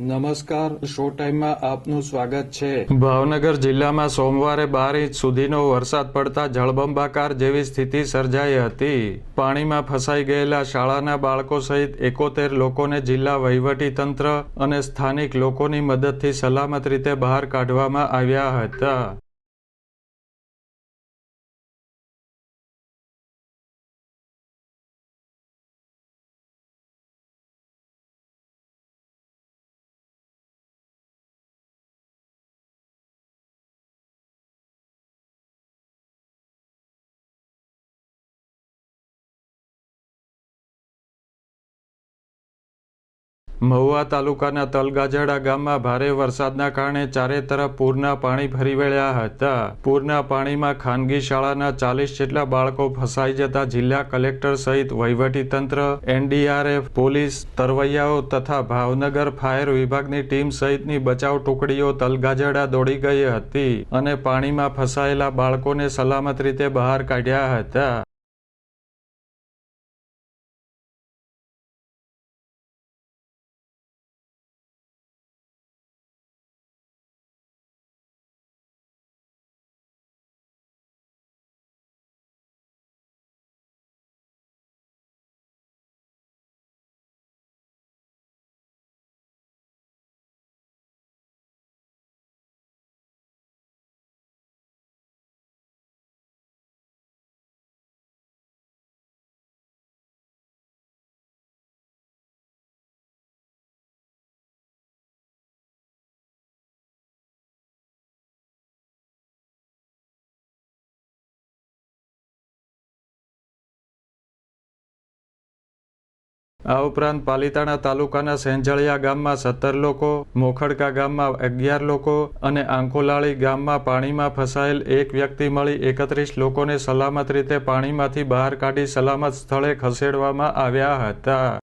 નમસ્કાર શો ટાઈમમાં આપનું સ્વાગત છે. ભાવનગર જિલ્લામાં સોમવારે બાર ઇંચ સુધીનો વરસાદ પડતા જળબંબાકાર જેવી સ્થિતિ સર્જાઈ હતી. પાણીમાં ફસાઈ ગયેલા શાળાના બાળકો સહિત એકોતેર લોકોને જિલ્લા વહીવટી તંત્ર અને સ્થાનિક લોકોની મદદથી સલામત રીતે બહાર કાઢવામાં આવ્યા હતા. મહુવા તાલુકાના તલગાજડા ગામમાં ભારે વરસાદના કારણે ચારે તરફ પૂરના પાણી ફરી વળ્યા હતા. પૂરના પાણીમાં ખાનગી શાળાના ચાલીસ જેટલા બાળકો ફસાઈ જતા જિલ્લા કલેક્ટર સહિત વહીવટી તંત્ર એનડીઆરએફ, પોલીસ, તરવૈયાઓ તથા ભાવનગર ફાયર વિભાગની ટીમ સહિતની બચાવ ટુકડીઓ તલગાજડા દોડી ગઈ હતી અને પાણીમાં ફસાયેલા બાળકોને સલામત રીતે બહાર કાઢ્યા હતા. આ ઉપરાંત પાલીતાણા તાલુકાના સેંજળિયા ગામમાં સત્તર લોકો, મોખડકા ગામમાં અગિયાર લોકો અને આંકોલાળી ગામમાં પાણીમાં ફસાયેલ એક વ્યક્તિ મળી એકત્રીસ લોકોને સલામત રીતે પાણીમાંથી બહાર કાઢી સલામત સ્થળે ખસેડવામાં આવ્યા હતા.